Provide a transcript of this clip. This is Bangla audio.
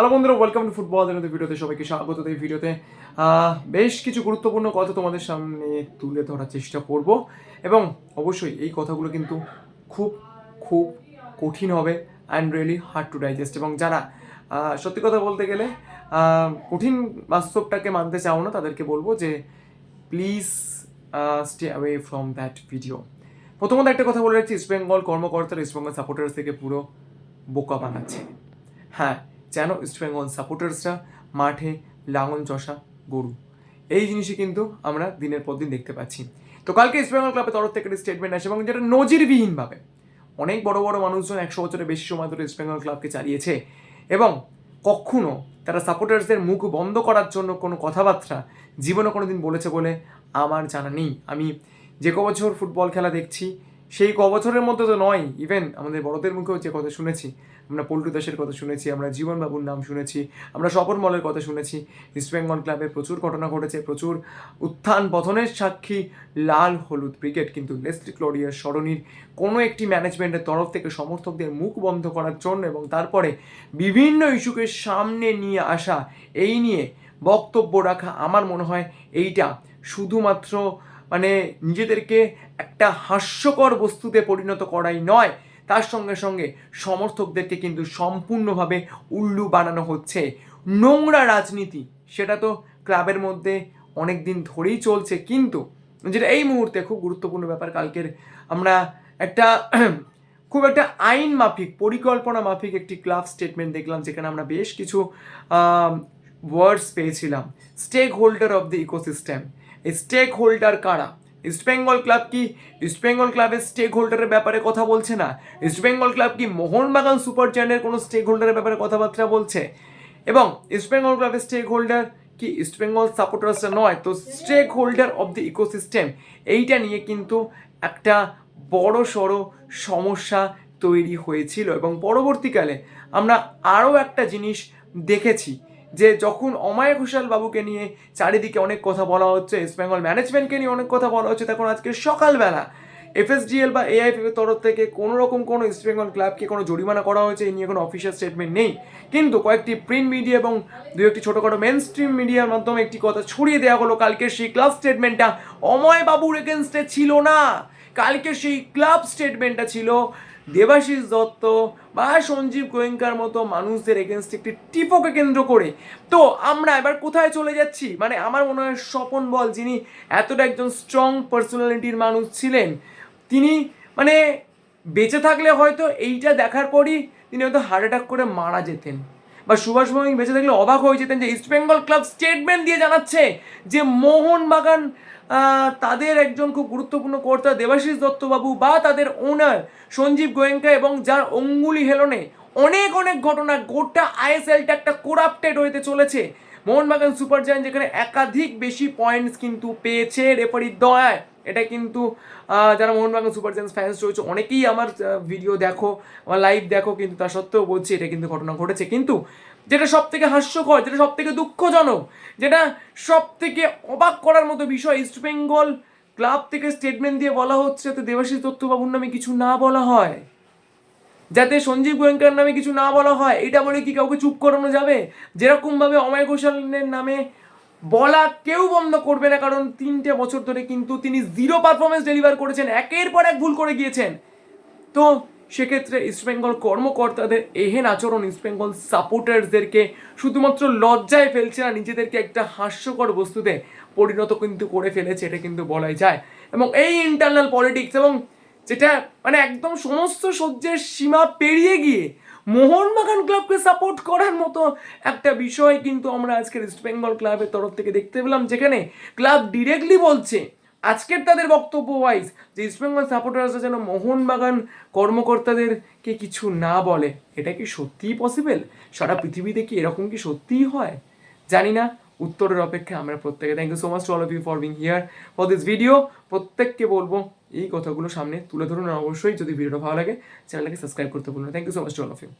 হ্যালো বন্ধুরা ওয়েলকাম টু ফুটবল দিনের ভিডিওতে সবাইকে স্বাগত এই ভিডিওতে। বেশ কিছু গুরুত্বপূর্ণ কথা তোমাদের সামনে তুলে ধরার চেষ্টা করব এবং অবশ্যই এই কথাগুলো কিন্তু খুব খুব কঠিন হবে and really hard to digest এবং যারা সত্যি কথা বলতে গেলে কঠিন বাস্তবটাকে মানতে চাও না, তাদেরকে বলব যে please stay away from that video প্রথমত একটা কথা বলে রাখছি ইস্ট বেঙ্গল কর্মকর্তারা ইস্ট বেঙ্গল সাপোর্টার্স থেকে পুরো বোকা বানাচ্ছে। হ্যাঁ যেন ইস্টবেঙ্গল সাপোর্টার্সরা মাঠে লাঙল চষা গরু। এই জিনিসই কিন্তু আমরা দিনের পর দিন দেখতে পাচ্ছি। তো কালকে ইস্ট বেঙ্গল ক্লাবের তরফ থেকে একটা স্টেটমেন্ট আসে এবং যেটা নজিরবিহীনভাবে অনেক বড় বড় মানুষজন একশো বছরের বেশি সময় ধরে ইস্টবেঙ্গল ক্লাবকে চালিয়েছে এবং কখনো তারা সাপোর্টার্সদের মুখ বন্ধ করার জন্য কোনো কথাবার্তা জীবনে কোনো দিন বলেছে বলে আমার জানা নেই। আমি যে ক বছর ফুটবল খেলা দেখছি সেই ক বছরের মধ্যে তো নয় ইভেন আমাদের বড়দের মুখেও যে কথা শুনেছি, আমরা পল্টু দাসের কথা শুনেছি, আমরা জীবনবাবুর নাম শুনেছি, আমরা স্বপন মলের কথা শুনেছি ইস্ট বেঙ্গল ক্লাবে প্রচুর ঘটনা ঘটেছে, প্রচুর উত্থান পতনের সাক্ষী লাল হলুদ ক্রিকেট কিন্তু লেস্ট্রি ক্লোরিয়ার সরণির কোনো একটি ম্যানেজমেন্টের তরফ থেকে সমর্থকদের মুখ বন্ধ করার জন্য এবং তারপরে বিভিন্ন ইস্যুকে সামনে নিয়ে আসা, এই নিয়ে বক্তব্য রাখা আমার মনে হয় এইটা। শুধুমাত্র মানে নিজেদেরকে একটা হাস্যকর বস্তুতে পরিণত করাই নয়, তার সঙ্গে সঙ্গে সমর্থকদেরকে কিন্তু সম্পূর্ণভাবে উল্লু বানানো হচ্ছে। নোংরা রাজনীতি, সেটা তো ক্লাবের মধ্যে অনেক দিন ধরেই চলছে, কিন্তু যেটা এই মুহূর্তে খুব গুরুত্বপূর্ণ ব্যাপার, কালকের আমরা একটা খুব একটা আইন মাফিক, পরিকল্পনা মাফিক একটি ক্লাব স্টেটমেন্ট দেখলাম, যেখানে আমরা বেশ কিছু ওয়ার্ডস পেয়েছিলাম। Stakeholder of the ecosystem stakeholder কারা? ইস্ট বেঙ্গল ক্লাব কি? ইস্ট বেঙ্গল ক্লাবের স্টেক হোল্ডারের ব্যাপারে কথা বলছে না? ইস্ট বেঙ্গল ক্লাব কি মোহনবাগান সুপার জায়ান্টের কোনো স্টেক হোল্ডারের ব্যাপারে কথাবার্তা বলছে? এবং ইস্ট বেঙ্গল ক্লাবের স্টেক হোল্ডার কি? ইস্ট বেঙ্গল সাপোর্টার্সরা নয়, তো stakeholder of the ecosystem এইটা নিয়ে কিন্তু একটা বড় সড়ো সমস্যা তৈরি হয়েছিল। এবং পরবর্তীকালে আমরা আরও একটা জিনিস দেখেছি। যে যখন অমায় ঘোষাল বাবুকে নিয়ে চারিদিকে অনেক কথা বলা হচ্ছে ইস্ট বেঙ্গল ম্যানেজমেন্টকে নিয়ে অনেক কথা বলা হচ্ছে, তখন আজকে সকালবেলা এফএসডিএল বা এআইএফএফ এর তরফ থেকে কোনো রকম কোনো ইস্ট বেঙ্গল ক্লাবকে কোনো জরিমানা করা হয়েছে এই নিয়ে কোনো অফিসিয়াল স্টেটমেন্ট নেই। কিন্তু কয়েকটি প্রিন্ট মিডিয়া এবং দু একটি ছোটোখাটো মেন স্ট্রিম মিডিয়ার মাধ্যমে একটি কথা ছড়িয়ে দেওয়া হলো, কালকে সেই ক্লাব স্টেটমেন্টটা অময় বাবুর এগেনস্টে ছিল না। কালকে সেই ক্লাব স্টেটমেন্টটা ছিল, দেবাশিস দত্ত বা সঞ্জীব গোয়েঙ্কার মতো মানুষদের এগেনস্ট একটি টিপোকে কেন্দ্র করে। তো আমরা এবার কোথায় চলে যাচ্ছি? মানে আমার মনে হয় স্বপন বল, যিনি এতটা একজন স্ট্রং পার্সোনালিটির মানুষ ছিলেন, তিনি মানে বেঁচে থাকলে হয়তো এইটা দেখার পরই তিনি হয়তো হার্ট অ্যাটাক করে মারা যেতেন। বা সুভাষ ভৌমিক বেঁচে থাকলে অবাক হয়ে যেতেন যে ইস্ট বেঙ্গল ক্লাব স্টেটমেন্ট দিয়ে জানাচ্ছে যে মোহনবাগান তাদের একজন খুব গুরুত্বপূর্ণ কর্তা দেবাশিস দত্তবাবু বা তাদের ওনার সঞ্জীব গোয়েঙ্কা এবং যার অঙ্গুলি হেলনে অনেক অনেক ঘটনা, গোটা আইএসএলটা একটা কোরাপ্টেড হইতে চলেছে। মোহনবাগান সুপার জায়ান্ট যেখানে একাধিক বেশি পয়েন্টস কিন্তু পেয়েছে। রেফারির দয়ায় এটা কিন্তু যারা মোহনবাগান সুপার জায়ান্টস ফ্যান্স রয়েছে, অনেকেই আমার ভিডিও দেখো, আমার লাইভ দেখো, কিন্তু তা সত্ত্বেও বলছি এটা কিন্তু ঘটনা ঘটেছে। কিন্তু যেটা সব থেকে হাস্যকর, যেটা সব থেকে দুঃখজনক, যেটা সব থেকে অবাক করার মতো বিষয় ইস্ট বেঙ্গল ক্লাব থেকে স্টেটমেন্ট দিয়ে বলা হচ্ছে যাতে দেবাশিস দত্তবাবুর নামে কিছু না বলা হয়। যাতে সঞ্জীব গোয়েঙ্কার নামে কিছু না বলা হয় এটা বলে কি কাউকে চুপ করানো যাবে? যেরকমভাবে অময় ঘোষালের নামে বলা কেউ বন্ধ করবে না, কারণ তিনটে বছর ধরে কিন্তু তিনি জিরো পারফরমেন্স ডেলিভার করেছেন, একের পর এক ভুল করে গিয়েছেন। তো সেক্ষেত্রে ইস্টবেঙ্গল কর্মকর্তাদের এহেন আচরণ ইস্টবেঙ্গল সাপোর্টার্সদেরকে শুধুমাত্র লজ্জায় ফেলছে না, নিজেদেরকে একটা হাস্যকর বস্তুতে পরিণত কিন্তু করে ফেলেছে, এটা কিন্তু বলাই যায়। এবং এই ইন্টারনাল পলিটিক্স এবং যেটা মানে একদম সমস্ত সহ্যের সীমা পেরিয়ে গিয়ে মোহনবাগান ক্লাবকে সাপোর্ট করার মতো একটা বিষয় কিন্তু আমরা আজকের ইস্টবেঙ্গল ক্লাবের তরফ থেকে দেখতে পেলাম, যেখানে ক্লাব ডিরেক্টলি বলছে, আজকের তাদের বক্তব্য ওয়াইজ যে ইস্টবেঙ্গল সাপোর্টার্সরা যেন মোহনবাগান কর্মকর্তাদেরকে কিছু না বলে। এটা কি সত্যিই পসিবল সারা পৃথিবীতে কি এরকম কি সত্যিই হয়? জানি না। উত্তরের অপেক্ষা আমরা প্রত্যেকে। Thank you so much to all of you for being here for this video প্রত্যেককে বলব, এই কথাগুলো সামনে তুলে ধরুন। অবশ্যই যদি ভিডিওটা ভালো লাগে চ্যানেলটাকে সাবস্ক্রাইব করতে বলুন thank you so much to all of you